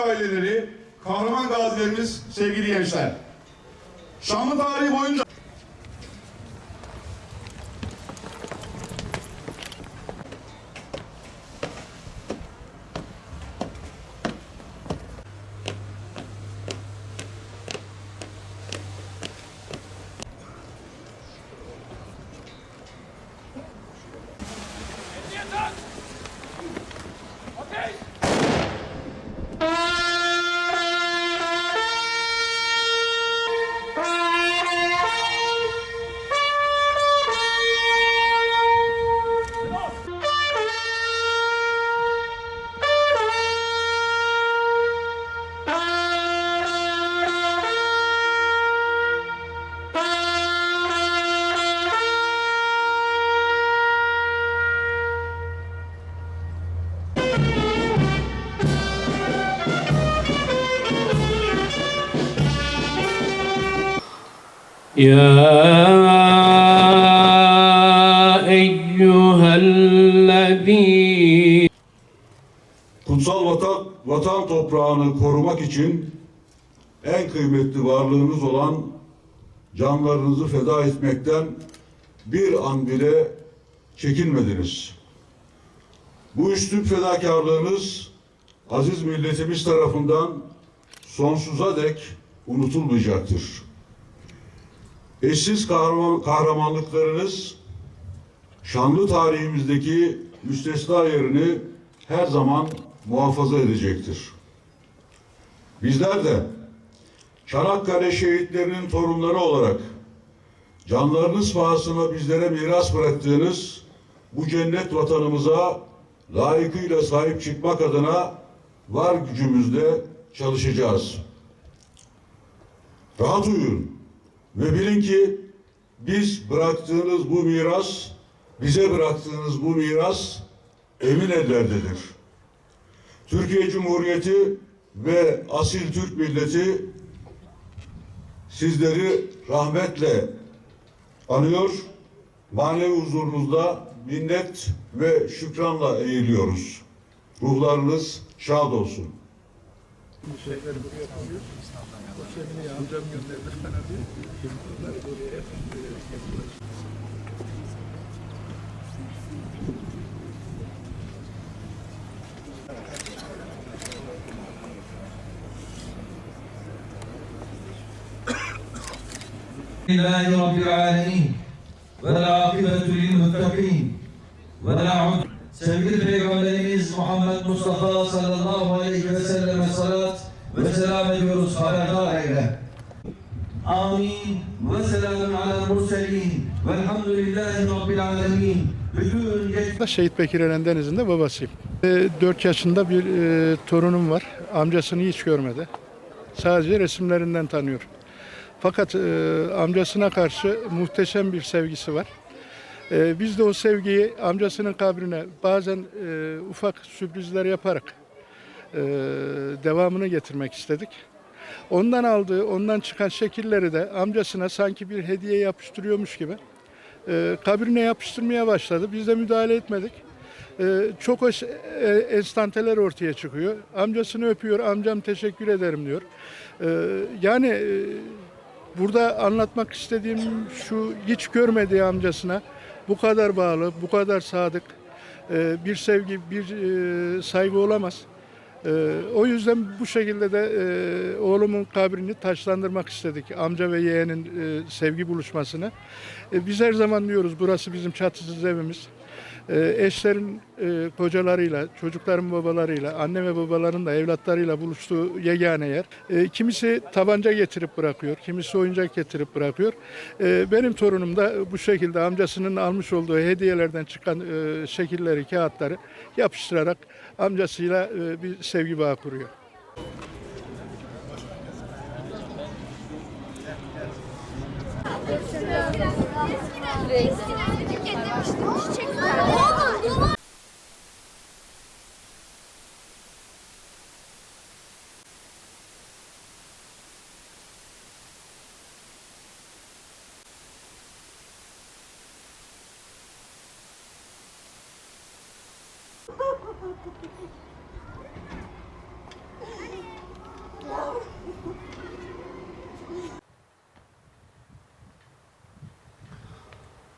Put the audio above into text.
aileleri, kahraman gazilerimiz, sevgili gençler. Şanlı tarihi boyunca Ya eyyühellezî Kutsal vatan, vatan toprağını korumak için en kıymetli varlığınız olan canlarınızı feda etmekten bir an bile çekinmediniz. Bu üstün fedakarlığınız aziz milletimiz tarafından sonsuza dek unutulmayacaktır. Eşsiz kahraman, kahramanlıklarınız şanlı tarihimizdeki müstesna yerini her zaman muhafaza edecektir. Bizler de Çanakkale şehitlerinin torunları olarak canlarınız pahasına bizlere miras bıraktığınız bu cennet vatanımıza layıkıyla sahip çıkmak adına var gücümüzle çalışacağız. Rahat uyuyun ve bilin ki biz bıraktığınız bu miras, bize bıraktığınız bu miras emin ellerdedir. Türkiye Cumhuriyeti ve asil Türk milleti sizleri rahmetle anıyor, manevi huzurunuzda minnet ve şükranla eğiliyoruz. Ruhlarınız şad olsun. لله رب العالمين والعاقبة للمتقين ولا عدوان. سبيل الله محمد مصطفى صلى الله ve selam ediyoruz haberdar eyle. Amin. Ve selamun alel murselin. Velhamdülillahi Rabbil alemin. Bütün Şehit Bekir Eren Deniz'in de babasıyım. 4 yaşında bir e, torunum var. Amcasını hiç görmedi. Sadece resimlerinden tanıyor. Fakat e, amcasına karşı muhteşem bir sevgisi var. E, biz de o sevgiyi amcasının kabrine bazen e, ufak sürprizler yaparak e, devamını getirmek istedik. Ondan aldığı, ondan çıkan şekilleri de amcasına sanki bir hediye yapıştırıyormuş gibi e, kabrine yapıştırmaya başladı. Biz de müdahale etmedik. E, çok hoş e, enstanteler ortaya çıkıyor. Amcasını öpüyor, amcam teşekkür ederim diyor. E, yani e, burada anlatmak istediğim şu hiç görmediği amcasına bu kadar bağlı, bu kadar sadık e, bir sevgi, bir e, saygı olamaz. Ee, o yüzden bu şekilde de e, oğlumun kabrini taşlandırmak istedik. Amca ve yeğenin e, sevgi buluşmasını. E, biz her zaman diyoruz burası bizim çatısız evimiz. E, eşlerin e, kocalarıyla, çocukların babalarıyla, anne ve babaların da evlatlarıyla buluştuğu yegane yer. E, kimisi tabanca getirip bırakıyor, kimisi oyuncak getirip bırakıyor. E, benim torunum da bu şekilde amcasının almış olduğu hediyelerden çıkan e, şekilleri, kağıtları yapıştırarak amcasıyla e, bir sevgi bağı kuruyor. Eskiden, eskiden, eskiden. Ha, ha, ha, ha.